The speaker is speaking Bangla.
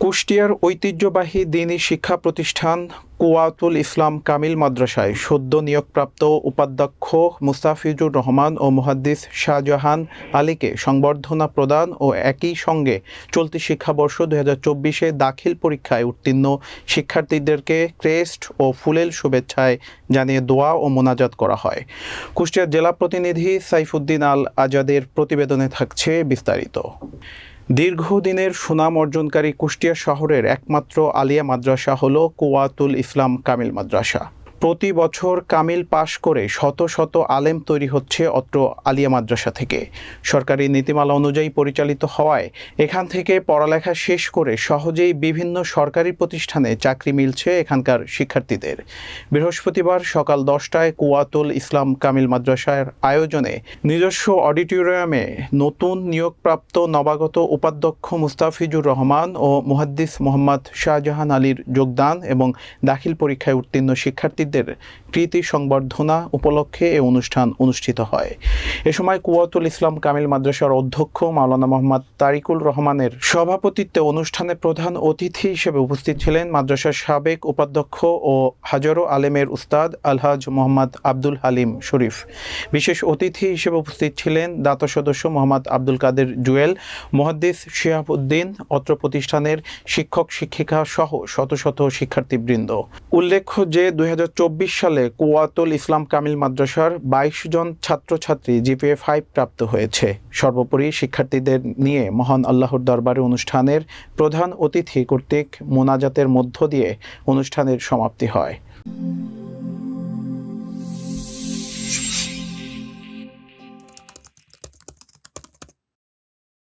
কুষ্টিয়ার ঐতিহ্যবাহী দিনী শিক্ষা প্রতিষ্ঠান কুয়াতুল ইসলাম কামিল মাদ্রাসায় সদ্য নিয়োগপ্রাপ্ত উপাধ্যক্ষ মুস্তাফিজুর রহমান ও মুহাদ্দিস শাহজাহান আলীকে সংবর্ধনা প্রদান ও একই সঙ্গে চলতি শিক্ষাবর্ষ দু হাজার চব্বিশে দাখিল পরীক্ষায় উত্তীর্ণ শিক্ষার্থীদেরকে ক্রেস্ট ও ফুলেল শুভেচ্ছায় জানিয়ে দোয়া ও মোনাজাত করা হয়। কুষ্টিয়ার জেলা প্রতিনিধি সাইফুদ্দিন আল আজাদের প্রতিবেদনে থাকছে বিস্তারিত। দীর্ঘদিনের সুনাম অর্জনকারী কুষ্টিয়া শহরের একমাত্র আলিয়া মাদ্রাসা হল কুয়াতুল ইসলাম কামিল মাদ্রাসা। প্রতি বছর কামিল পাশ করে শত শত আলেম তৈরি হচ্ছে অত্র আলিয়া মাদ্রাসা থেকে। সরকারি নীতিমালা অনুযায়ী পরিচালিত হওয়ায় এখান থেকে পড়ালেখা শেষ করে সহজেই বিভিন্ন সরকারি প্রতিষ্ঠানে চাকরি মিলছে এখানকার শিক্ষার্থীদের। বৃহস্পতিবার সকাল দশটায় কুয়াতুল ইসলাম কামিল মাদ্রাসার আয়োজনে নিজস্ব অডিটোরিয়ামে নতুন নিয়োগপ্রাপ্ত নবাগত উপাধ্যক্ষ মুস্তাফিজুর রহমান ও মুহাদ্দিস মোহাম্মদ শাহজাহান আলীর যোগদান এবং দাখিল পরীক্ষায় উত্তীর্ণ শিক্ষার্থীদের কৃতি সংবর্ধনা উপলক্ষে এ অনুষ্ঠান অনুষ্ঠিত হয়। এ সময় কুয়াতুল ইসলাম কামিল মাদ্রাসার অধ্যক্ষ মাওলানা মোহাম্মদ তারিকুল রহমানের সভাপতিত্বে অনুষ্ঠানে প্রধান অতিথি হিসেবে উপস্থিত ছিলেন মাদ্রাসার সাবেক উপাধ্যক্ষ ও হাজারো আলেমের উস্তাদ আলহাজ মোহাম্মদ আব্দুল হালিম শরীফ। বিশেষ অতিথি হিসেবে উপস্থিত ছিলেন দাতা সদস্য মোহাম্মদ আব্দুল কাদের জুয়েল, মহাদ্দিস শিহাবুদ্দিন, অত্র প্রতিষ্ঠানের শিক্ষক শিক্ষিকা সহ শত শত শিক্ষার্থীবৃন্দ। উল্লেখ্য যে দুই হাজার সালে কুয়াতুল ইসলাম কামিল মাদ্রাসার বাইশ জন ছাত্রছাত্রী জিপিএ ফাইভ প্রাপ্ত হয়েছে। সর্বোপরি শিক্ষার্থীদের নিয়ে মহান আল্লাহর দরবারে অনুষ্ঠানের প্রধান অতিথি কর্তৃক মোনাজাতের মধ্য দিয়ে অনুষ্ঠানের সমাপ্তি হয়।